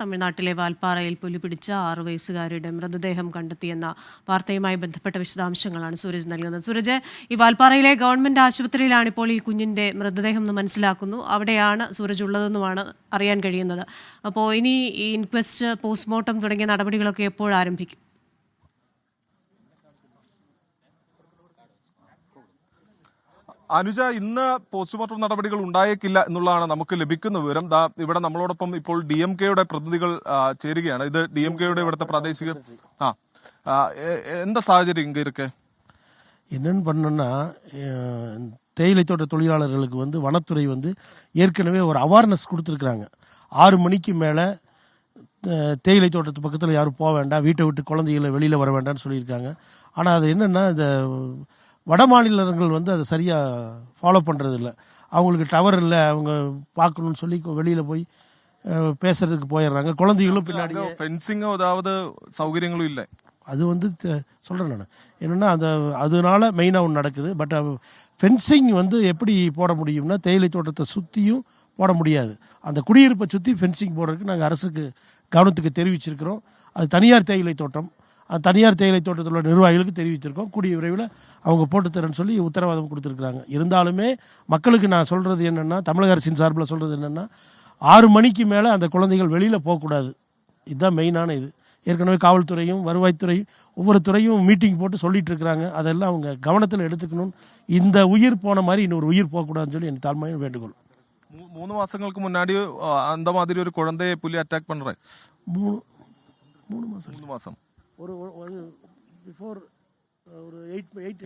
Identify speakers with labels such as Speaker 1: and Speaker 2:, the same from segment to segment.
Speaker 1: തമിഴ്നാട്ടിലെ വാൽപ്പാറയിൽ പുലി പിടിച്ച ആറു വയസ്സുകാരിയുടെ മൃതദേഹം കണ്ടെത്തിയെന്ന വാർത്തയുമായി ബന്ധപ്പെട്ട വിശദാംശങ്ങളാണ് സൂരജ് നൽകുന്നത്. സൂരജ് ഈ വാൽപ്പാറയിലെ ഗവൺമെന്റ് ആശുപത്രിയിലാണ് ഇപ്പോൾ ഈ കുഞ്ഞിന്റെ മൃതദേഹം എന്ന് മനസ്സിലാക്കുന്നു. അവിടെയാണ് സൂരജ് ഉള്ളതെന്നുമാണ് അറിയാൻ കഴിയുന്നത്. അപ്പോൾ ഇനി ഈ ഇൻക്വസ്റ്റ് പോസ്റ്റ്മോർട്ടം തുടങ്ങിയ നടപടികളൊക്കെ എപ്പോൾ ആരംഭിക്കും
Speaker 2: അനുജ ഇന്ന് പോസ്റ്റ്മോർട്ടം നടപടികൾ ഉണ്ടായേക്കില്ല എന്നുള്ളതാണ് നമുക്ക് ലഭിക്കുന്ന വിവരം. ദാ ഇവിടെ നമ്മളോടൊപ്പം ഇപ്പോൾ ഡി എം കെയുടെ പ്രതിനിധികൾ ചേരുകയാണ്. ഇത് ഡി എം കെയുടെ ഇവിടുത്തെ പ്രാദേശിക ആ എന്താ സാഹചര്യം ഇങ്ങനെ ഇருக்கு
Speaker 3: என்னன்னு பண்ணோன்னா தேயிலைத்தோட்ட தொழிலாளர்களுக்கு வந்து வனத்துறை வந்து ஏற்கனவே ஒரு அவேர்னஸ் கொடுத்துருக்குறாங்க. ஆறு மணிக்கு மேலே தேயிலை தோட்டத்து பக்கத்தில் யாரும் போக வேண்டாம். வீட்டை விட்டு குழந்தைகளை வெளியில் வர வேண்டாம்னு சொல்லியிருக்காங்க. ஆனால் அது என்னென்னா இந்த வட மாநிலங்கள் வந்து அதை சரியாக ஃபாலோ பண்ணுறதில்ல அவங்களுக்கு டவர் இல்லை அவங்க பார்க்கணும்னு சொல்லி வெளியில் போய் பேசுறதுக்கு போயிடுறாங்க. குழந்தைகளும் பின்னாடி
Speaker 2: ஃபென்சிங்கும் ஏதாவது சௌகரியங்களும் இல்லை.
Speaker 3: அது வந்து சொல்கிறேன் நான். என்னென்னா அந்த அதனால மெயினாக ஒன்று நடக்குது. பட் ஃபென்சிங் வந்து எப்படி போட முடியும்னா தேயிலை தோட்டத்தை சுற்றியும் போட முடியாது. அந்த குடியிருப்பை சுற்றி ஃபென்சிங் போடுறதுக்கு நாங்கள் அரசுக்கு கவனத்துக்கு தெரிவிச்சிருக்கிறோம். அது தனியார் தேயிலை தோட்டம். தனியார் தேயிலை தோட்டத்தில் உள்ள நிர்வாகிகளுக்கு தெரிவித்திருக்கோம். கூடிய விரைவில் அவங்க போட்டுத்தரேன்னு சொல்லி உத்தரவாதம் கொடுத்துருக்குறாங்க. இருந்தாலுமே மக்களுக்கு நான் சொல்கிறது என்னென்னா தமிழக அரசின் சார்பில் சொல்கிறது என்னென்னா ஆறு மணிக்கு மேலே அந்த குழந்தைகள் வெளியில் போகக்கூடாது. இதுதான் மெயினான இது. ஏற்கனவே காவல்துறையும் வருவாய்த்துறையும் ஒவ்வொரு துறையும் மீட்டிங் போட்டு சொல்லிட்டு இருக்கிறாங்க அதெல்லாம் அவங்க கவனத்தில் எடுத்துக்கணும் இந்த உயிர் போன மாதிரி இன்னொரு உயிர் போகக்கூடாதுன்னு சொல்லி என் தாழ்மையான வேண்டுகோள்.
Speaker 2: மூணு மாசங்களுக்கு முன்னாடி அந்த மாதிரி ஒரு குழந்தையை புலி அட்டாக் பண்றேன்
Speaker 3: மூணு மூணு மாசம்.
Speaker 2: மூணு மாசம்.
Speaker 3: ஒரு பிஃபோர் ஒரு எயிட் எயிட்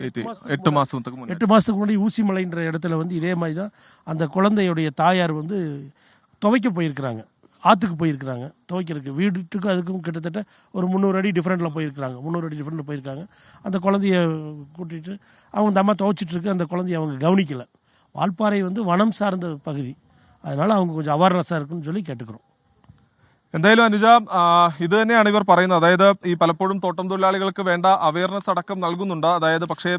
Speaker 2: எட்டு மாதத்துக்கு
Speaker 3: எட்டு மாதத்துக்கு முன்னாடி. ஊசி மலைன்ற இடத்துல வந்து இதே மாதிரி தான் அந்த குழந்தையுடைய தாயார் வந்து துவைக்க போயிருக்கிறாங்க. ஆற்றுக்கு போயிருக்கிறாங்க. துவைக்கிறதுக்கு வீட்டுக்கும் அதுக்கும் கிட்டத்தட்ட ஒரு முந்நூறு அடி டிஃப்ரெண்டில் போயிருக்கிறாங்க. முந்நூறு அடி டிஃப்ரெண்ட்டில் போயிருக்காங்க. அந்த குழந்தைய கூட்டிகிட்டு அவங்க அந்த அம்மா துவைச்சிட்ருக்கு அந்த குழந்தைய அவங்க கவனிக்கலை. வால்பாறை வந்து வனம் சார்ந்த பகுதி. அதனால் அவங்க கொஞ்சம் அவேர்னஸாக இருக்குன்னு சொல்லி கேட்டுக்கிறோம்.
Speaker 2: എന്തായാലും അനുജ ഇത് തന്നെയാണ് ഇവർ പറയുന്നത്. അതായത് ഈ പലപ്പോഴും തോട്ടം തൊഴിലാളികൾക്ക് വേണ്ട അവയർനെസ് അടക്കം നൽകുന്നുണ്ട്. അതായത് പക്ഷേ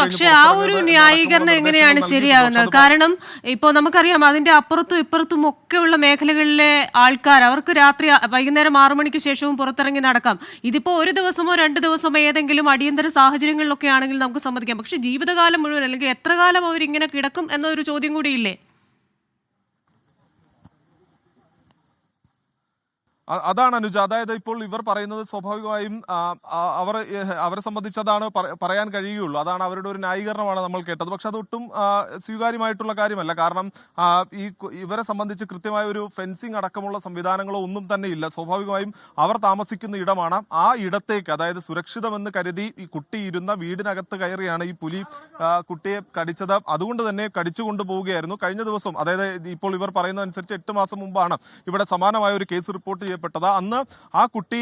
Speaker 1: പക്ഷേ ആ ഒരു ന്യായീകരണം എങ്ങനെയാണ് ശരിയാകുന്നത്? കാരണം ഇപ്പോൾ നമുക്കറിയാം അതിന്റെ അപ്പുറത്തും ഇപ്പുറത്തും ഒക്കെയുള്ള മേഖലകളിലെ ആൾക്കാർ അവർക്ക് രാത്രി വൈകുന്നേരം ആറു മണിക്ക് ശേഷവും പുറത്തിറങ്ങി നടക്കാം. ഇതിപ്പോ ഒരു ദിവസമോ രണ്ട് ദിവസമോ ഏതെങ്കിലും അടിയന്തര സാഹചര്യങ്ങളിലൊക്കെ ആണെങ്കിൽ നമുക്ക് സമ്മതിക്കാം. പക്ഷെ ജീവിതകാലം മുഴുവൻ അല്ലെങ്കിൽ എത്ര കാലം അവരിങ്ങനെ കിടക്കും എന്നൊരു ചോദ്യം കൂടിയില്ലേ
Speaker 2: അതാണ് അനുജ. അതായത് ഇപ്പോൾ ഇവർ പറയുന്നത് സ്വാഭാവികമായും അവർ അവരെ സംബന്ധിച്ചതാണ് പറ- പറയാൻ കഴിയുകയുള്ളൂ. അതാണ് അവരുടെ ഒരു ന്യായീകരണമാണ് നമ്മൾ കേട്ടത്. പക്ഷെ അതൊട്ടും സ്വീകാര്യമായിട്ടുള്ള കാര്യമല്ല. കാരണം ഈ ഇവരെ സംബന്ധിച്ച് കൃത്യമായ ഒരു ഫെൻസിങ് അടക്കമുള്ള സംവിധാനങ്ങളോ ഒന്നും തന്നെ ഇല്ല. സ്വാഭാവികമായും അവർ താമസിക്കുന്ന ഇടമാണ് ആ ഇടത്തേക്ക്. അതായത് സുരക്ഷിതമെന്ന് കരുതി ഈ കുട്ടി ഇരുന്ന വീടിനകത്ത് കയറിയാണ് ഈ പുലി കുട്ടിയെ കടിച്ചത്. അതുകൊണ്ട് തന്നെ കടിച്ചു കൊണ്ടുപോവുകയായിരുന്നു. കഴിഞ്ഞ ദിവസം അതായത് ഇപ്പോൾ ഇവർ പറയുന്നതനുസരിച്ച് എട്ട് മാസം മുമ്പാണ് ഇവിടെ സമാനമായ ഒരു കേസ് റിപ്പോർട്ട് അന്ന് ആ കുട്ടി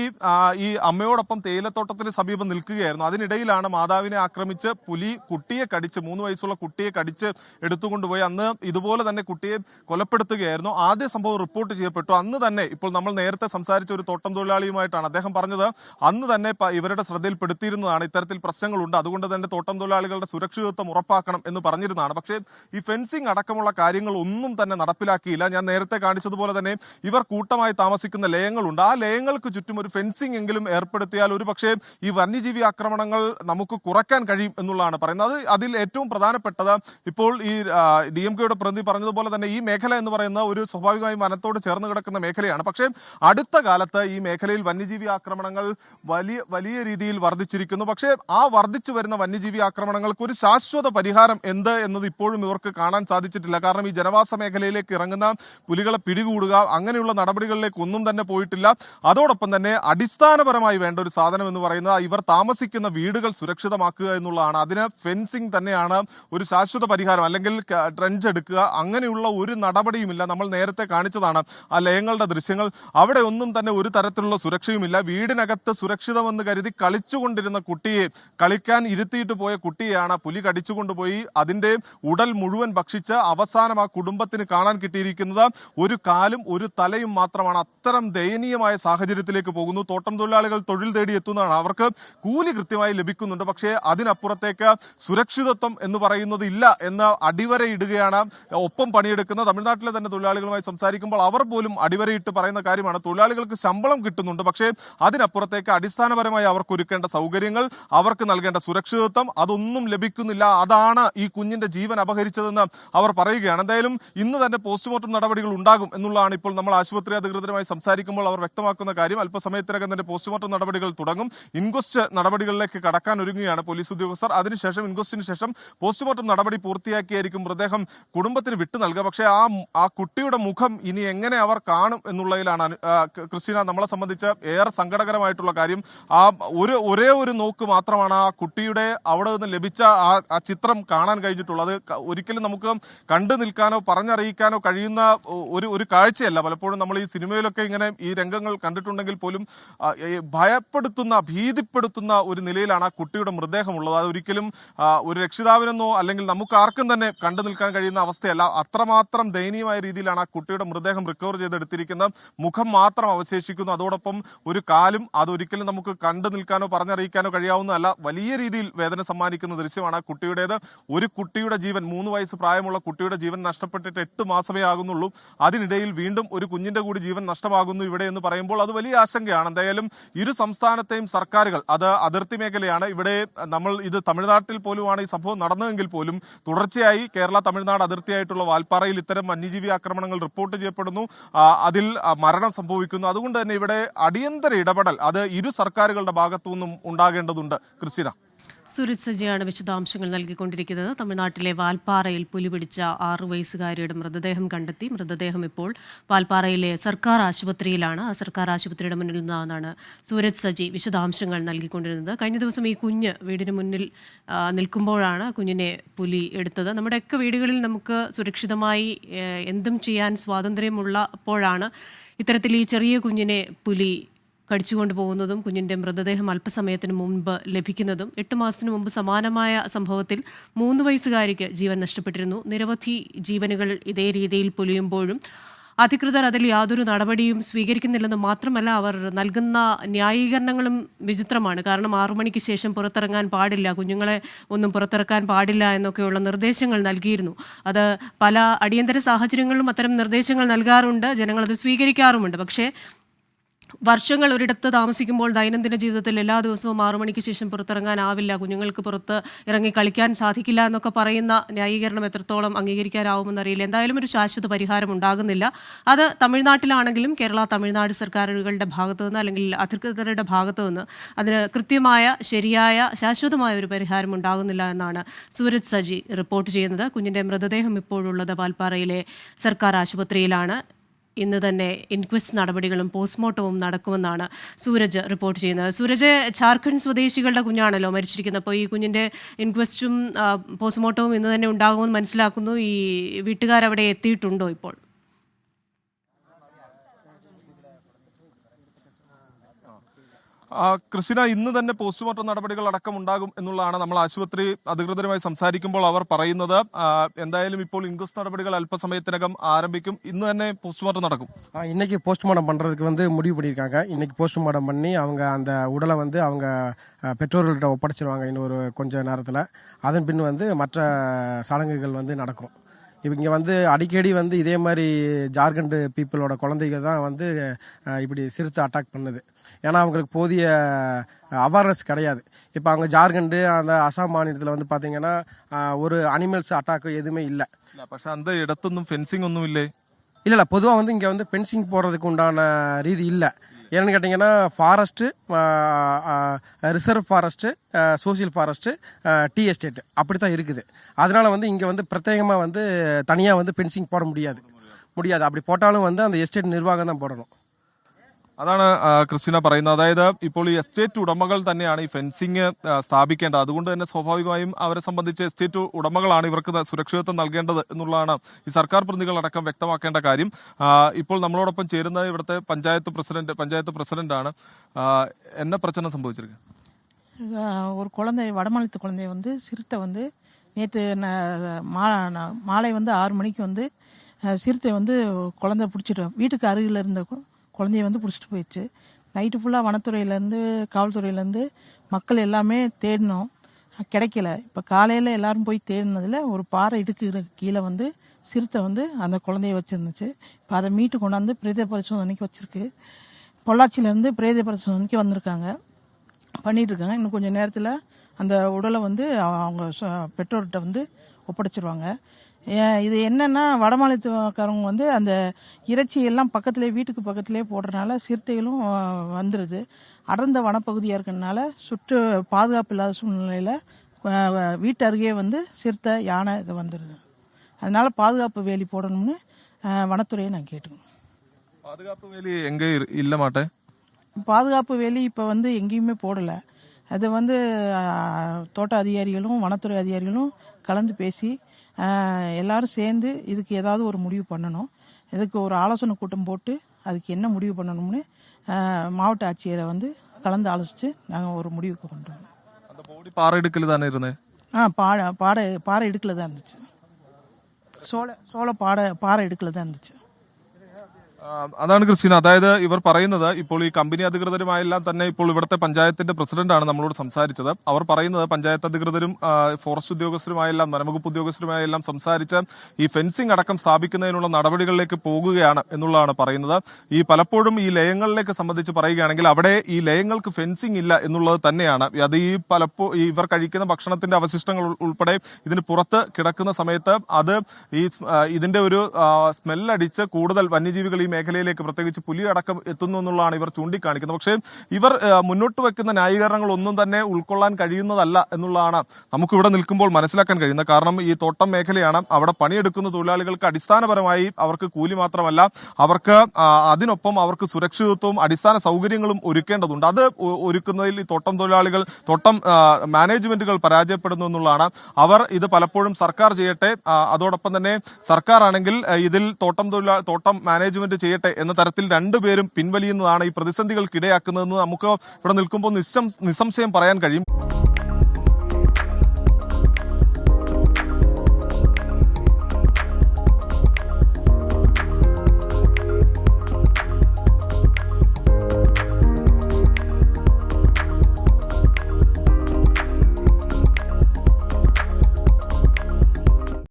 Speaker 2: ഈ അമ്മയോടൊപ്പം തേയിലത്തോട്ടത്തിന് സമീപം നിൽക്കുകയായിരുന്നു. അതിനിടയിലാണ് മാതാവിനെ ആക്രമിച്ച് പുലി കുട്ടിയെ കടിച്ച് മൂന്ന് വയസ്സുള്ള കുട്ടിയെ കടിച്ച് എടുത്തുകൊണ്ടുപോയി. അന്ന് ഇതുപോലെ തന്നെ കുട്ടിയെ കൊലപ്പെടുത്തുകയായിരുന്നു. ആദ്യ സംഭവം റിപ്പോർട്ട് ചെയ്യപ്പെട്ടു. അന്ന് തന്നെ ഇപ്പോൾ നമ്മൾ നേരത്തെ സംസാരിച്ച ഒരു തോട്ടം തൊഴിലാളിയുമായിട്ടാണ് അദ്ദേഹം പറഞ്ഞത്. അന്ന് തന്നെ ഇവരുടെ ശ്രദ്ധയിൽപ്പെടുത്തിയിരുന്നതാണ്. ഇത്തരത്തിൽ പ്രശ്നങ്ങളുണ്ട്. അതുകൊണ്ട് തന്നെ തോട്ടം തൊഴിലാളികളുടെ സുരക്ഷിതത്വം ഉറപ്പാക്കണം എന്ന് പറഞ്ഞിരുന്നതാണ്. പക്ഷേ ഈ ഫെൻസിംഗ് അടക്കമുള്ള കാര്യങ്ങൾ ഒന്നും തന്നെ നടപ്പിലാക്കിയില്ല. ഞാൻ നേരത്തെ കാണിച്ചതുപോലെ തന്നെ ഇവർ കൂട്ടമായി താമസിക്കുന്ന ലയങ്ങളുണ്ട്. ആ ലയങ്ങൾക്ക് ചുറ്റും ഒരു ഫെൻസിംഗ് എങ്കിലും ഏർപ്പെടുത്തിയാൽ ഒരു പക്ഷേ ഈ വന്യജീവി ആക്രമണങ്ങൾ നമുക്ക് കുറയ്ക്കാൻ കഴിയും എന്നുള്ളതാണ് പറയുന്നത്. അത് അതിൽ ഏറ്റവും പ്രധാനപ്പെട്ടത് ഇപ്പോൾ ഈ ഡി എം കെയുടെ പ്രതി പറഞ്ഞതുപോലെ തന്നെ ഈ മേഖല എന്ന് പറയുന്ന ഒരു സ്വാഭാവികമായും വനത്തോട് ചേർന്ന് കിടക്കുന്ന മേഖലയാണ്. പക്ഷേ അടുത്ത കാലത്ത് ഈ മേഖലയിൽ വന്യജീവി ആക്രമണങ്ങൾ വലിയ വലിയ രീതിയിൽ വർദ്ധിച്ചിരിക്കുന്നു. പക്ഷേ ആ വർദ്ധിച്ചു വരുന്ന വന്യജീവി ആക്രമണങ്ങൾക്ക് ഒരു ശാശ്വത പരിഹാരം എന്ത് എന്നത് ഇപ്പോഴും ഇവർക്ക് കാണാൻ സാധിച്ചിട്ടില്ല. കാരണം ഈ ജനവാസ മേഖലയിലേക്ക് ഇറങ്ങുന്ന പുലികളെ പിടികൂടുക അങ്ങനെയുള്ള നടപടികളിലേക്ക് ഒന്നും തന്നെ പോയിട്ടില്ല. അതോടൊപ്പം തന്നെ അടിസ്ഥാനപരമായി വേണ്ട ഒരു സാധനം എന്ന് പറയുന്നത് ഇവർ താമസിക്കുന്ന വീടുകൾ സുരക്ഷിതമാക്കുക എന്നുള്ളതാണ്. അതിന് ഫെൻസിങ് തന്നെയാണ് ഒരു ശാശ്വത പരിഹാരം. അല്ലെങ്കിൽ ട്രെഞ്ച് എടുക്കുക. അങ്ങനെയുള്ള ഒരു നടപടിയുമില്ല. നമ്മൾ നേരത്തെ കാണിച്ചതാണ് ആ ലയങ്ങളുടെ ദൃശ്യങ്ങൾ. അവിടെ ഒന്നും തന്നെ ഒരു തരത്തിലുള്ള സുരക്ഷയുമില്ല. വീടിനകത്ത് സുരക്ഷിതമെന്ന് കരുതി കളിച്ചുകൊണ്ടിരുന്ന കുട്ടിയെ കളിക്കാൻ ഇരുത്തിയിട്ട് പോയ കുട്ടിയെയാണ് പുലി കടിച്ചുകൊണ്ടുപോയി അതിന്റെ ഉടൽ മുഴുവൻ ഭക്ഷിച്ച് അവസാനം ആ കുടുംബത്തിന് കാണാൻ കിട്ടിയിരിക്കുന്നത്. ഒരു കാലും ഒരു തലയും മാത്രമാണ്. അത്തരം ദയനീയമായ സാഹചര്യത്തിലേക്ക് പോകുന്നു. തോട്ടം തൊഴിലാളികൾ തൊഴിൽ തേടി എത്തുന്നതാണ്. അവർക്ക് കൂലി കൃത്യമായി ലഭിക്കുന്നുണ്ട്. പക്ഷേ അതിനപ്പുറത്തേക്ക് സുരക്ഷിതത്വം എന്ന് പറയുന്നത് ഇല്ല എന്ന് അടിവരയിടുകയാണ് ഒപ്പം പണിയെടുക്കുന്ന തമിഴ്നാട്ടിലെ തന്നെ തൊഴിലാളികളുമായി സംസാരിക്കുമ്പോൾ അവർ പോലും അടിവരയിട്ട് പറയുന്ന കാര്യമാണ്. തൊഴിലാളികൾക്ക് ശമ്പളം കിട്ടുന്നുണ്ട്. പക്ഷേ അതിനപ്പുറത്തേക്ക് അടിസ്ഥാനപരമായി അവർക്ക് ഒരുക്കേണ്ട സൗകര്യങ്ങൾ അവർക്ക് നൽകേണ്ട സുരക്ഷിതത്വം അതൊന്നും ലഭിക്കുന്നില്ല. അതാണ് ഈ കുഞ്ഞിന്റെ ജീവൻ അപഹരിച്ചതെന്ന് അവർ പറയുകയാണ്. എന്തായാലും ഇന്ന് തന്നെ പോസ്റ്റ്മോർട്ടം നടപടികൾ ഉണ്ടാകും എന്നുള്ളതാണ് ഇപ്പോൾ നമ്മൾ ആശുപത്രി അധികൃതരുമായി സംസാരിക്കുമ്പോൾ അവർ വ്യക്തമാക്കുന്ന കാര്യം അല്പസമയത്തിനകം തന്നെ പോസ്റ്റ്മോർട്ടം നടപടികൾ തുടങ്ങും. ഇൻക്വസ്റ്റ് നടപടികളിലേക്ക് കടക്കാൻ ഒരുങ്ങുകയാണ് പോലീസ് ഉദ്യോഗസ്ഥർ. അതിനുശേഷം ഇൻക്വസ്റ്റിന് ശേഷം പോസ്റ്റ്മോർട്ടം നടപടി പൂർത്തിയാക്കിയായിരിക്കും മൃതദേഹം കുടുംബത്തിന് വിട്ടു നൽകുക. പക്ഷേ ആ ആ കുട്ടിയുടെ മുഖം ഇനി എങ്ങനെ അവർ കാണും എന്നുള്ളതിലാണ് ക്രിസ്റ്റീന നമ്മളെ സംബന്ധിച്ച് ഏറെ സങ്കടകരമായിട്ടുള്ള കാര്യം. ആ ഒരു ഒരേ ഒരു നോക്ക് മാത്രമാണ് ആ കുട്ടിയുടെ അവിടെ നിന്ന് ലഭിച്ച ആ ആ ചിത്രം കാണാൻ കഴിഞ്ഞിട്ടുള്ളത് ഒരിക്കലും നമുക്ക് കണ്ടു നിൽക്കാനോ പറഞ്ഞറിയിക്കാനോ കഴിയുന്ന ഒരു ഒരു കാഴ്ചയല്ല. പലപ്പോഴും നമ്മൾ ഈ സിനിമയിലൊക്കെ ഇങ്ങനെ ഈ രംഗങ്ങൾ കണ്ടിട്ടുണ്ടെങ്കിൽ പോലും ഭയപ്പെടുത്തുന്ന ഭീതിപ്പെടുത്തുന്ന ഒരു നിലയിലാണ് ആ കുട്ടിയുടെ മൃതദേഹമുള്ളത്. അത് ഒരിക്കലും ഒരു രക്ഷിതാവിനെന്നോ അല്ലെങ്കിൽ നമുക്ക് ആർക്കും തന്നെ കണ്ടു നിൽക്കാൻ കഴിയുന്ന അവസ്ഥയല്ല. അത്രമാത്രം ദയനീയമായ രീതിയിലാണ് ആ കുട്ടിയുടെ മൃതദേഹം റിക്കവർ ചെയ്തെടുത്തിരിക്കുന്നത്. മുഖം മാത്രം അവശേഷിക്കുന്നു. അതോടൊപ്പം ഒരു കാലും അതൊരിക്കലും നമുക്ക് കണ്ടു നിൽക്കാനോ പറഞ്ഞറിയിക്കാനോ കഴിയാവുന്നതല്ല. വലിയ രീതിയിൽ വേദന സമ്മാനിക്കുന്ന ദൃശ്യമാണ് ആ കുട്ടിയുടേത്. ഒരു കുട്ടിയുടെ ജീവൻ മൂന്ന് വയസ്സ് പ്രായമുള്ള കുട്ടിയുടെ ജീവൻ നഷ്ടപ്പെട്ടിട്ട് എട്ട് മാസമേ ആകുന്നുള്ളൂ. അതിനിടയിൽ വീണ്ടും ഒരു കുഞ്ഞിന്റെ കൂടി ജീവൻ നഷ്ടമാകുന്നു. ഇവിടെ എന്ന് പറയുമ്പോൾ അത് വലിയ ആശങ്കയാണ്. എന്തായാലും ഇരു സംസ്ഥാനത്തെയും സർക്കാരുകൾ അത് അതിർത്തി മേഖലയാണ്. ഇവിടെ നമ്മൾ ഇത് തമിഴ്നാട്ടിൽ പോലുമാണ് ഈ സംഭവം നടന്നതെങ്കിൽ പോലും തുടർച്ചയായി കേരള തമിഴ്നാട് അതിർത്തിയായിട്ടുള്ള വാൽപ്പാറയിൽ ഇത്തരം വന്യജീവി ആക്രമണങ്ങൾ റിപ്പോർട്ട് ചെയ്യപ്പെടുന്നു. അതിൽ മരണം സംഭവിക്കുന്നു. അതുകൊണ്ട് തന്നെ ഇവിടെ അടിയന്തര ഇടപെടൽ അത് ഇരു സർക്കാരുകളുടെ ഭാഗത്തു നിന്നും ഉണ്ടാകേണ്ടതുണ്ട്. ക്രിസ്റ്റിന.
Speaker 1: സുരജ് സജിയാണ് വിശദാംശങ്ങൾ നൽകിക്കൊണ്ടിരിക്കുന്നത്. തമിഴ്നാട്ടിലെ വാൽപ്പാറയിൽ പുലി പിടിച്ച ആറു വയസ്സുകാരിയുടെ മൃതദേഹം കണ്ടെത്തി. മൃതദേഹം ഇപ്പോൾ വാൽപ്പാറയിലെ സർക്കാർ ആശുപത്രിയിലാണ്. ആ സർക്കാർ ആശുപത്രിയുടെ മുന്നിൽ നിന്നാണ് സൂരജ് സജി വിശദാംശങ്ങൾ നൽകിക്കൊണ്ടിരുന്നത്. കഴിഞ്ഞ ദിവസം ഈ കുഞ്ഞ് വീടിന് മുന്നിൽ നിൽക്കുമ്പോഴാണ് കുഞ്ഞിനെ പുലി എടുത്തത്. നമ്മുടെയൊക്കെ വീടുകളിൽ നമുക്ക് സുരക്ഷിതമായി എന്തും ചെയ്യാൻ സ്വാതന്ത്ര്യമുള്ളപ്പോഴാണ് ഇത്തരത്തിൽ ഈ ചെറിയ കുഞ്ഞിനെ പുലി കടിച്ചുകൊണ്ട് പോകുന്നതും കുഞ്ഞിന്റെ മൃതദേഹം അല്പസമയത്തിന് മുമ്പ് ലഭിക്കുന്നതും എട്ട് മാസത്തിന് മുമ്പ് സമാനമായ സംഭവത്തിൽ മൂന്ന് വയസ്സുകാരിക്ക് ജീവൻ നഷ്ടപ്പെട്ടിരുന്നു. നിരവധി ജീവനുകൾ ഇതേ രീതിയിൽ പൊലിയുമ്പോഴും അധികൃതർ അതിൽ യാതൊരു നടപടിയും സ്വീകരിക്കുന്നില്ലെന്ന് മാത്രമല്ല അവർ നൽകുന്ന ന്യായീകരണങ്ങളും വിചിത്രമാണ്. കാരണം ആറു മണിക്ക് ശേഷം പുറത്തിറങ്ങാൻ പാടില്ല കുഞ്ഞുങ്ങളെ ഒന്നും പുറത്തിറക്കാൻ പാടില്ല എന്നൊക്കെയുള്ള നിർദ്ദേശങ്ങൾ നൽകിയിരുന്നു. അത് പല അടിയന്തര സാഹചര്യങ്ങളിലും അത്തരം നിർദ്ദേശങ്ങൾ നൽകാറുണ്ട് ജനങ്ങൾ അത് സ്വീകരിക്കാറുമുണ്ട്. പക്ഷേ വർഷങ്ങൾ ഒരിടത്ത് താമസിക്കുമ്പോൾ ദൈനംദിന ജീവിതത്തിൽ എല്ലാ ദിവസവും ആറു മണിക്ക് ശേഷം പുറത്തിറങ്ങാനാവില്ല. കുഞ്ഞുങ്ങൾക്ക് പുറത്ത് ഇറങ്ങി കളിക്കാൻ സാധിക്കില്ല എന്നൊക്കെ പറയുന്ന ന്യായീകരണം എത്രത്തോളം അംഗീകരിക്കാനാവുമെന്നറിയില്ല. എന്തായാലും ഒരു ശാശ്വത പരിഹാരം ഉണ്ടാകുന്നില്ല. അത് തമിഴ്നാട്ടിലാണെങ്കിലും കേരള തമിഴ്നാട് സർക്കാരുകളുടെ ഭാഗത്തു നിന്ന് അല്ലെങ്കിൽ അധികൃതരുടെ ഭാഗത്തു നിന്ന് അതിന് കൃത്യമായ ശരിയായ ശാശ്വതമായ ഒരു പരിഹാരം ഉണ്ടാകുന്നില്ല എന്നാണ് സൂരജ് സജി റിപ്പോർട്ട് ചെയ്യുന്നത്. കുഞ്ഞിന്റെ മൃതദേഹം ഇപ്പോഴുള്ളത് വാൽപ്പാറയിലെ സർക്കാർ ആശുപത്രിയിലാണ്. ഇന്ന് തന്നെ ഇൻക്വസ്റ്റ് നടപടികളും പോസ്റ്റ്മോർട്ടവും നടക്കുമെന്നാണ് സൂരജ് റിപ്പോർട്ട് ചെയ്യുന്നത്. സൂരജ് ജാർഖണ്ഡ് സ്വദേശികളുടെ കുഞ്ഞാണല്ലോ മരിച്ചിരിക്കുന്നത്. അപ്പോൾ ഈ കുഞ്ഞിന്റെ ഇൻക്വസ്റ്റും പോസ്റ്റ്മോർട്ടവും ഇന്ന് തന്നെ ഉണ്ടാകുമെന്ന് മനസ്സിലാക്കുന്നു. ഈ വീട്ടുകാരവിടെ എത്തിയിട്ടുണ്ടോ ഇപ്പോൾ?
Speaker 2: ആ, കൃഷിന ഇന്ന് തന്നെ പോസ്റ്റ്മോർട്ടം നടപടികൾ അടക്കം ഉണ്ടാകും എന്നുള്ളതാണ് നമ്മൾ ആശുപത്രി അധികൃതരുമായി സംസാരിക്കുമ്പോൾ അവർ പറയുന്നത് ആ, എന്തായാലും ഇപ്പോൾ ഇൻക്വസ്റ്റ് നടപടികൾ அல்பசமயத்தினகம் ஆரம்பிக்கும் ഇന്ന് തന്നെ പോസ്റ്റ്മോർട്ടം നടക്കും
Speaker 4: ஆ, இன்னைக்கு போஸ்ட்மார்ட்டம் பண்ணுறதுக்கு வந்து முடிவு பண்ணியிருக்காங்க இன்னைக்கு போஸ்ட்மார்ட்டம் பண்ணி அவங்க அந்த உடலை வந்து அவங்க அ, பெற்றோர்கள்ட்ட ஒப்படைச்சிருவாங்க இன்னொரு கொஞ்ச நேரத்தில் அதன் பின் வந்து மற்ற சடங்குகள் வந்து நடக்கும் இவங்க வந்து அடிக்கடி வந்து இதே மாதிரி ஜார்க்கண்ட் பீப்புளோட குழந்தைங்க தான் வந்து அ, இப்படி சிறுத்தை அட்டாக் பண்ணுது ஏன்னா அவங்களுக்கு போதிய அவேர்னஸ் கிடையாது இப்போ அவங்க ஜார்க்கண்டு அந்த அசாம் மாநிலத்தில் வந்து பார்த்தீங்கன்னா அ, ஒரு அனிமல்ஸ் அட்டாக் எதுவுமே இல்லை
Speaker 2: ഇല്ല, പക്ഷെ അന്ത ഇടത്തൊന്നും ഫെൻസിംഗ് ഒന്നുമില്ലേ
Speaker 4: இல்லை இல்லை பொதுவாக வந்து இங்கே வந்து பென்சிங் போடுறதுக்கு உண்டான ரீதி இல்லை ஏன்னு கேட்டிங்கன்னா forest reserve forest social forest tea estate அப்படி தான் இருக்குது அதனால வந்து இங்கே வந்து பிரத்யேகமாக வந்து தனியாக வந்து பென்சிங் போட முடியாது முடியாது அப்படி போட்டாலும் வந்து அந்த எஸ்டேட் நிர்வாகம் தான் போடணும்
Speaker 2: അതാണ് ആ, ക്രിസ്റ്റിന പറയുന്നത് അതായത് ഇപ്പോൾ ഈ എസ്റ്റേറ്റ് ഉടമകൾ തന്നെയാണ് ഈ ഫെൻസിങ് ആ, സ്ഥാപിക്കേണ്ടത് അതുകൊണ്ട് തന്നെ സ്വാഭാവികമായും അവരെ സംബന്ധിച്ച് എസ്റ്റേറ്റ് ഉടമകളാണ് ഇവർക്ക് ന- സുരക്ഷിതത്വം നൽകേണ്ടത് എന്നുള്ളതാണ് ഈ സർക്കാർ പ്രതിനിധികളടക്കം വ്യക്തമാക്കേണ്ട കാര്യം ആ, ഇപ്പോൾ നമ്മളോടൊപ്പം ചേരുന്നത് ഇവിടുത്തെ പഞ്ചായത്ത് പ്രസിഡന്റ് പഞ്ചായത്ത് പ്രസിഡന്റാണ് ആ, എന്നെ പ്രശ്നം സംഭവിച്ചിരിക്കുന്നത്
Speaker 5: ஆஹ் ஒரு குழந்தை வடமாநிலத்து குழந்தைய வந்து சிறுத்தை வந்து நேற்று மாலை வந்து ஆறு மணிக்கு வந்து ஆஹ் சிறுத்தை வந்து குழந்தை பிடிச்சிட்டு வீட்டுக்கு அருகில் இருந்த கு- குழந்தைய வந்து பிடிச்சிட்டு போயிடுச்சு. நைட்டு ஃபுல்லாக வனத்துறையிலேருந்து காவல்துறையிலேருந்து மக்கள் எல்லாமே தேடினோம். கிடைக்கல. இப்போ காலையில் எல்லாரும் போய் தேடினதில் ஒரு பாறை இடுக்கு கீழே வந்து சிறுத்தை வந்து அந்த குழந்தைய வச்சுருந்துச்சு. இப்போ அதை மீட்டு கொண்டாந்து பிரேத பரிசோதனைக்கு வச்சுருக்கு. பொள்ளாச்சியிலேருந்து பிரேத பரிசோதனைக்கு வந்திருக்காங்க. பண்ணிகிட்ருக்காங்க இருக்காங்க. இன்னும் கொஞ்சம் நேரத்தில் அந்த உடலை வந்து அவங்க பெற்றோர்கிட்ட வந்து ஒப்படைச்சிருவாங்க. இது என்னன்னா வடமாநிலத்துக்காரங்க வந்து அந்த இறைச்சி எல்லாம் பக்கத்திலே வீட்டுக்கு பக்கத்திலே போடுறதுனால சிறுத்தைகளும் வந்துடுது அடர்ந்த வனப்பகுதியாக இருக்கிறதுனால சுற்று பாதுகாப்பு இல்லாத சூழ்நிலையில் வீட்டு அருகே வந்து சிறுத்தை யானை இது வந்துடுது அதனால பாதுகாப்பு வேலி போடணும்னு வனத்துறையை நான் கேட்டுக்கணும்.
Speaker 2: பாதுகாப்பு வேலி எங்க இல்ல மாட்டே?
Speaker 5: பாதுகாப்பு வேலி இப்போ வந்து எங்கேயுமே போடலை. அது வந்து தோட்ட அதிகாரிகளும் வனத்துறை அதிகாரிகளும் கலந்து பேசி எல்லாரும் சேர்ந்து இதுக்கு ஏதாவது ஒரு முடிவு பண்ணணும். இதுக்கு ஒரு ஆலோசனை கூட்டம் போட்டு அதுக்கு என்ன முடிவு பண்ணணும்னு மாவட்ட ஆட்சியரை வந்து கலந்து ஆலோசித்து நாங்கள் ஒரு முடிவுக்கு கொண்டு
Speaker 2: வந்தோம். பாறை எடுக்கல தானே இருந்தேன்
Speaker 5: ஆ பாட பாட பாறை எடுக்கல தான் இருந்துச்சு. சோள சோள பாட பாறை எடுக்கல தான் இருந்துச்சு.
Speaker 2: അതാണ് ക്രിസ്റ്റീന. അതായത് ഇവർ പറയുന്നത് ഇപ്പോൾ ഈ കമ്പനി അധികൃതരുമായെല്ലാം തന്നെ ഇപ്പോൾ ഇവിടുത്തെ പഞ്ചായത്തിന്റെ പ്രസിഡന്റാണ് നമ്മളോട് സംസാരിച്ചത്. അവർ പറയുന്നത് പഞ്ചായത്ത് അധികൃതരും ഫോറസ്റ്റ് ഉദ്യോഗസ്ഥരുമായെല്ലാം വനംവകുപ്പ് ഉദ്യോഗസ്ഥരുമായെല്ലാം സംസാരിച്ച് ഈ ഫെൻസിംഗ് അടക്കം സ്ഥാപിക്കുന്നതിനുള്ള നടപടികളിലേക്ക് പോകുകയാണ് എന്നുള്ളതാണ് പറയുന്നത്. ഈ പലപ്പോഴും ഈ ലയങ്ങളിലേക്ക് സംബന്ധിച്ച് പറയുകയാണെങ്കിൽ അവിടെ ഈ ലയങ്ങൾക്ക് ഫെൻസിംഗ് ഇല്ല എന്നുള്ളത് തന്നെയാണ്. അത് ഈ പലപ്പോ ഇവർ കഴിക്കുന്ന ഭക്ഷണത്തിന്റെ അവശിഷ്ടങ്ങൾ ഉൾ- ഉൾപ്പെടെ ഇതിന് പുറത്ത് കിടക്കുന്ന സമയത്ത് അത് ഈ ഇതിന്റെ ഒരു സ്മെല്ലടിച്ച് കൂടുതൽ വന്യജീവികൾ ഈ മേഖലയിലേക്ക് പ്രത്യേകിച്ച് പുലി അടക്കം എത്തുന്നു എന്നുള്ളതാണ് ഇവർ ചൂണ്ടിക്കാണിക്കുന്നത്. പക്ഷേ ഇവർ മുന്നോട്ട് വെക്കുന്ന ന്യായീകരണങ്ങൾ ഒന്നും തന്നെ ഉൾക്കൊള്ളാൻ കഴിയുന്നതല്ല എന്നുള്ളതാണ് നമുക്ക് ഇവിടെ നിൽക്കുമ്പോൾ മനസ്സിലാക്കാൻ കഴിയുന്നത്. കാരണം ഈ തോട്ടം മേഖലയാണ് അവിടെ പണിയെടുക്കുന്ന തൊഴിലാളികൾക്ക് അടിസ്ഥാനപരമായി അവർക്ക് കൂലി മാത്രമല്ല അവർക്ക് അതിനൊപ്പം അവർക്ക് സുരക്ഷിതത്വവും അടിസ്ഥാന സൗകര്യങ്ങളും ഒരുക്കേണ്ടതുണ്ട്. അത് ഒരുക്കുന്നതിൽ ഈ തോട്ടം തൊഴിലാളികൾ തോട്ടം മാനേജ്മെന്റുകൾ പരാജയപ്പെടുന്നു എന്നുള്ളതാണ്. അവർ ഇത് പലപ്പോഴും സർക്കാർ ചെയ്യട്ടെ അതോടൊപ്പം തന്നെ സർക്കാർ ആണെങ്കിൽ ഇതിൽ തോട്ടം തൊഴിലാളി തോട്ടം മാനേജ്മെന്റ് ചെയ്യട്ടെ എന്ന തരത്തിൽ രണ്ടുപേരും പിൻവലിയുന്നതാണ് ഈ പ്രതിസന്ധികൾക്കിടയാക്കുന്നതെന്ന് നമുക്ക് ഇവിടെ നിൽക്കുമ്പോൾ നിശ്ചം നിസ്സംശയം പറയാൻ കഴിയും.